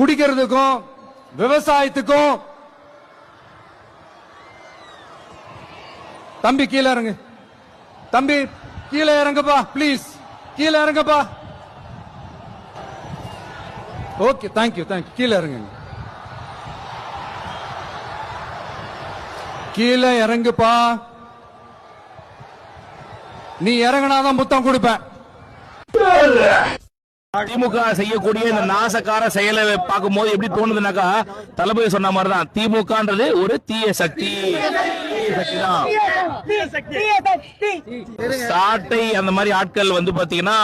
குடிக்கிறதுக்கும் விவசாயத்துக்கும். தம்பி கீழே இறங்கு. தம்பி கீழே இறங்குப்பா பிளீஸ் கீழே இறங்குப்பா. ஓகே தேங்க்யூ தேங்க்யூ கீழே இறங்குங்க. கீழே இறங்குப்பா. நீ இறங்குனாதான் புத்தம் கொடுப்பேன். திமுக செய்யக்கூடிய இந்த நாசக்கார செயலை பார்க்கும்போது எப்படி தோணுதுனாக்கா தளபதி சொன்ன மாதிரிதான் திமுகன்றது ஒரு தீய சக்தி. சாட்டை அந்த மாதிரி ஆட்கள் வந்து பாத்தீங்கன்னா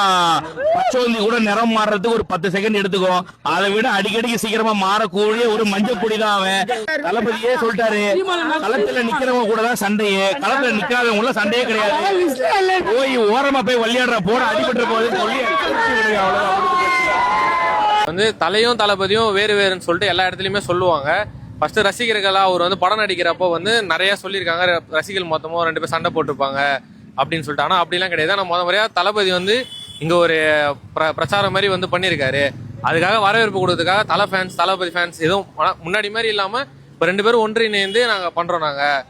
பச்சோந்தி கூட நிறம் மாறுறதுக்கு ஒரு பத்து செகண்ட் எடுத்துக்கும் அதை விட அடிக்கடிக்கு சீக்கிரமா மாறக்கூடிய ஒரு மஞ்சள் பொடி தான் அவன். தளபதியே சொல்லிட்டாரு. களத்துல நிக்கிறவங்க கூட தான் சண்டையே. களத்துல நிக்காதவங்க கூட சண்டையே கிடையாது. போய் ஓரமா போய் விளையாடுற போட அடிபட்டு போகுது சொல்லி வந்து தலையும் தளபதியும் வேறு வேறுன்னு சொல்லிட்டு எல்லா இடத்துலயுமே சொல்லுவாங்க. ஃபர்ஸ்ட் ரசிகர்களாக அவர் வந்து படம் நடிக்கிறப்போ வந்து நிறைய சொல்லியிருக்காங்க. ர- ரசிகர்கள் மொத்தமும் ரெண்டு பேர் சண்டை போட்டிருப்பாங்க அப்படின்னு சொல்லிட்டு. ஆனால் அப்படிலாம் கிடையாது. ஆனால் முத முறையாக தளபதி வந்து இங்கே ஒரு பிர- பிரச்சாரம் மாதிரி வந்து பண்ணியிருக்காரு. அதுக்காக வரவேற்பு கொடுத்ததுக்காக தலை ஃபேன்ஸ் தளபதி ஃபேன்ஸ் எதுவும் முன்னாடி மாதிரி இல்லாமல் இப்போ ரெண்டு பேரும் ஒன்றிணைந்து நாங்கள் பண்ணுறோம் நாங்கள்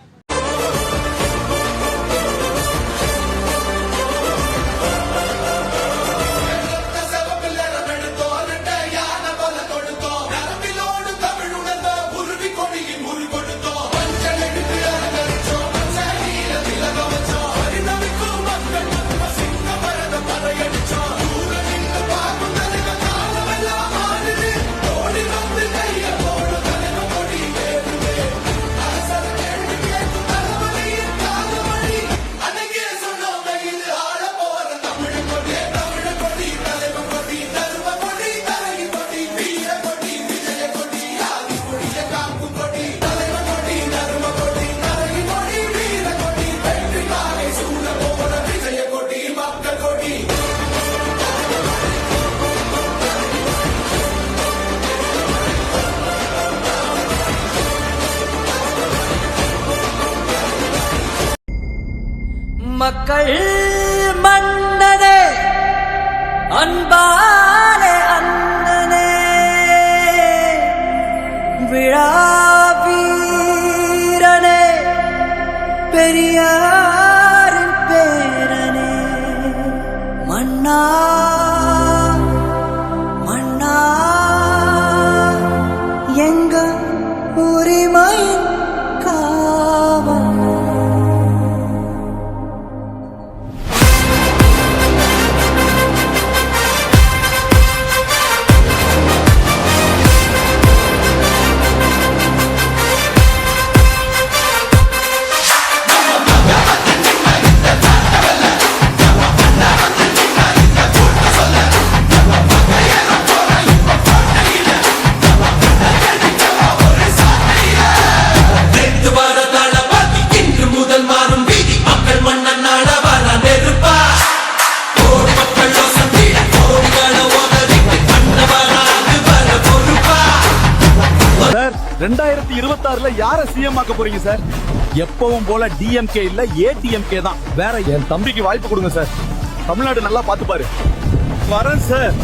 மக்கள் மன்னனே அன்பாலே அண்ணனே விழா வீரனே பெரியாரின் பேரனே. மன்னா மன்னா எங்க உரிமை ரெண்டாயிரத்தி இருபத்தி ஆறுல யார சிஎம் ஆக்க போறீங்க சார் எப்பவும் போல டிஎம்கே இல்ல ஏடிஎம்கே தான். வேற என் தம்பிக்கு வாய்ப்பு கொடுங்க சார் தமிழ்நாடு நல்லா பாத்துப்பாரு வரேன் சார்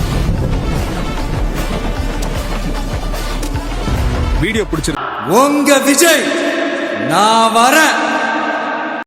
வீடியோ பிடிச்சிருக்கு உங்க விஜய் நான் வரேன்.